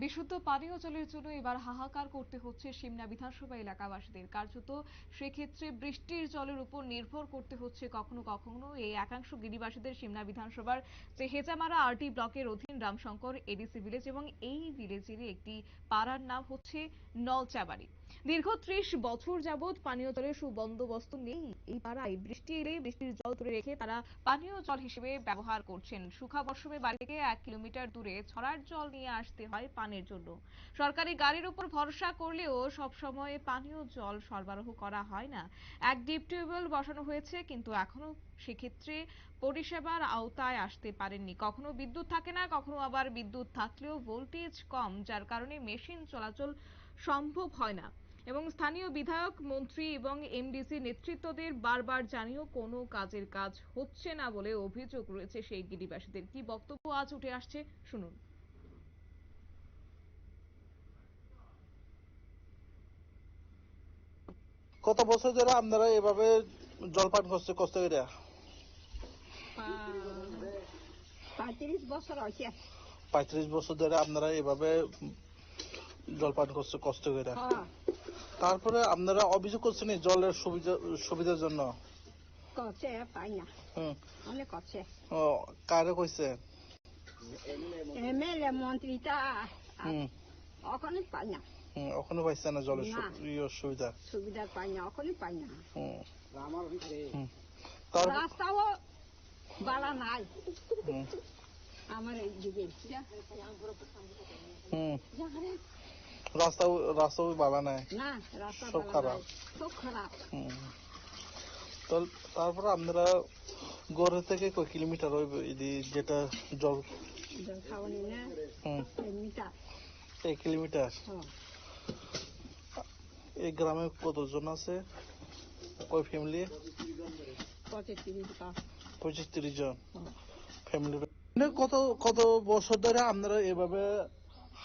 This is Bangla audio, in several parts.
বিশুদ্ধ পানীয় জলের জন্য এবার হাহাকার করতে হচ্ছে সিমনা বিধানসভা এলাকাবাসীদের। কার্যত সেক্ষেত্রে বৃষ্টির জলের উপর নির্ভর করতে হচ্ছে কখনো কখনো। এই একাংশ গিরিবাসীদের সিমনা বিধানসভার যে হেজামারা আরটি ব্লকের অধীন রামশঙ্কর এডিসি ভিলেজ এবং এই ভিলেজের একটি পাড়ার নাম হচ্ছে নলচাবাড়ি। দীর্ঘ ত্রিশ বছর যাবৎ পানীয় জলের সুবন্দোবস্ত নেই। এই পাড়ায় বৃষ্টি এলে বৃষ্টির জল তুলে রেখে তারা পানীয় জল হিসেবে ব্যবহার করছেন। সুখা মরশুমে বাড়ি থেকে এক কিলোমিটার দূরে ছড়ার জল নিয়ে আসতে হয় পানের জন্য। সরকারি গাড়ির উপর ভরসা করলেও সব সময় পানীয় জল সরবরাহ করা হয় না। এক ডিপ টিউবওয়েল বসানো হয়েছে, কিন্তু এখনও সেক্ষেত্রে পরিষেবার আওতায় আসতে পারেননি। কখনো বিদ্যুৎ থাকে না, কখনো আবার বিদ্যুৎ থাকলেও ভোল্টেজ কম, যার কারণে মেশিন চলাচল সম্ভব হয় না। এবং স্থানীয় বিধায়ক, মন্ত্রী এবং এমডিসি নেতৃত্বদের বারবার জানিয়েও কোনো কাজের কাজ হচ্ছে না বলে অভিযোগ রয়েছে সেই গিরিবাসীদের। কি বক্তব্য আজ উঠে আসছে, শুনুন। কত বছর ধরে আপনারা এভাবে জলপান করছে কষ্ট করে? পঁয়ত্রিশ বছর ধরে আপনারা এভাবে জলপান করছে কষ্ট করে। হ্যাঁ। তারপরে আপনারা অভিযোগ করছেন জলের সুবিধা সুবিধার জন্য? কারে কইছে? এমএলএ মন্ত্রীটা হুম। ওখানে পাই না। ওখানে পাইছে না জলের। ইয়ে সুবিধা সুবিধা পাই না ওখানে পাই না। তারপর রাস্তাও বালা নাই। আমার এই দিকে। হুম। রাস্তা রাস্তা বালা নাই। সব খারাপ। সব খারাপ। তো- তারপরে আপনারা গড়ে থেকে কয় কিলোমিটার ওই যেটা জল জল খাওয়ানি না। এক কিলোমিটার। হ্যাঁ এই গ্রামে কতজন আছে? কয় ফ্যামিলি পঁচিশ তিরিশ জন। ফ্যামিলি কত কত বছর ধরে আপনারা এভাবে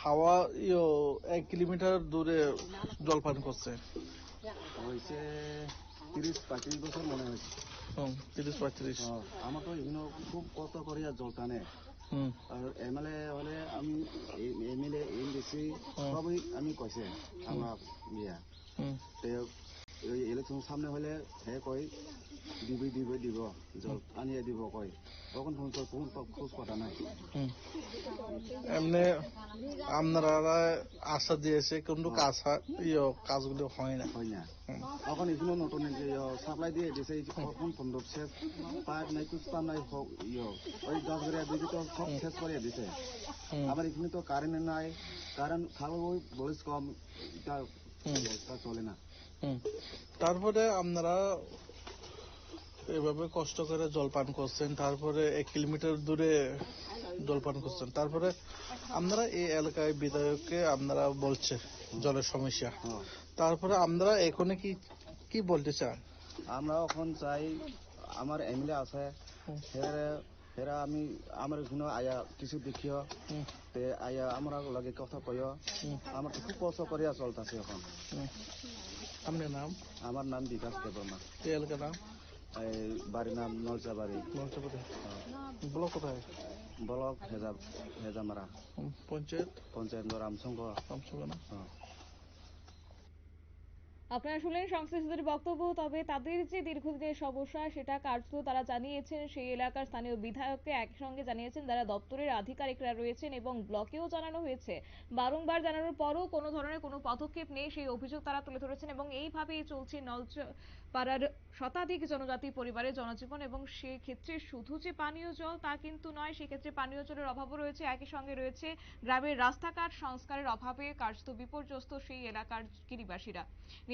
হাওয়া ইয়ে এক কিলোমিটার দূরে জলপান করছে? হয়েছে তিরিশ পঁয়ত্রিশ বছর মনে হয়েছে। হুম তিরিশ পঁয়ত্রিশ। হ্যাঁ, আমাকে এগুলো খুব কত করিয়া জল আৰু এম এল এ হলে আমি M L A M D চি সবই আমি কৈছে আমাক ইয়া ইলেকশ্যন সামনে হলে হে কয় দিব দিব দিব জল আনিয়ে দিব কয় তখন পর্যন্ত কোনো খোঁজ কথা নাই। এমনি আপনারা আশা দিয়েছে কিন্তু কাজ হয়- ইয়ে কাজগুলো হয় না হয় না। তখন এগুলো নতুন সাপ্লাই দিয়ে দিছে এই কখন পনেরো শেষ পাইপ নাই কুস্তা নাই হোক ইয়ে ওই দশ বেড়ে দিদি তো সব শেষ করে দিছে। আবার এখানে তো কারেন্ট নাই কারেন্ট খাওয়া ওই বয়স কম চলে না। তারপরে আপনারা এভাবে কষ্ট করে জলপান করছেন তারপরে এক কিলোমিটার দূরে জলপান করছেন। তারপরে আপনারা এই এলাকায় বিধায়ককে আপনারা বলছে জলের সমস্যা। হ্যাঁ। তারপরে আপনারা এখানে কি কি বলতে চান? আমরা এখন চাই আমার এমএলএ আছে। হেরে আমি আমার এখানে আয়া কিছু দেখিও। তে আয়া আমরা লাগে কথা কয় হুম, আমার খুব কষ্ট করিয়া চলতেছে এখন। আপনার নাম? আমার নাম বিকাশ দেবর্মা এলাকার নাম? বাড়ির নাম নলচাবাড়ি। নলচাপাড়ি ব্লক কোথায়? ব্লক হেজা হেজামারা। পঞ্চায়েত? পঞ্চায়েত রামসংঘ রামসংঘ না? হ্যাঁ। আপনারা শুনলেন সংশ্লিষ্টদের বক্তব্য, তবে তাদের যে দীর্ঘদিনের সমস্যা সেটা কার্যত তারা জানিয়েছেন। সেই এলাকার স্থানীয় বিধায়ককে একসঙ্গে জানিয়েছেন, যারা দপ্তরের আধিকারিকরা রয়েছেন এবং ব্লকেও জানানো হয়েছে। বারংবার জানানোর পরও কোনো ধরনের কোনো পদক্ষেপ নেই, সেই অভিযোগ তারা তুলে ধরেছেন এবং এইভাবেই চলছে নলচ পাড়ার শতাধিক জনজাতি পরিবারের জনজীবন এবং সেক্ষেত্রে শুধু যে পানীয় জল তা কিন্তু নয়, সেক্ষেত্রে পানীয় জলের অভাবও রয়েছে, একই সঙ্গে রয়েছে গ্রামের রাস্তাঘাট সংস্কারের অভাবে কার্যত বিপর্যস্ত সেই এলাকার গিরিবাসীরা।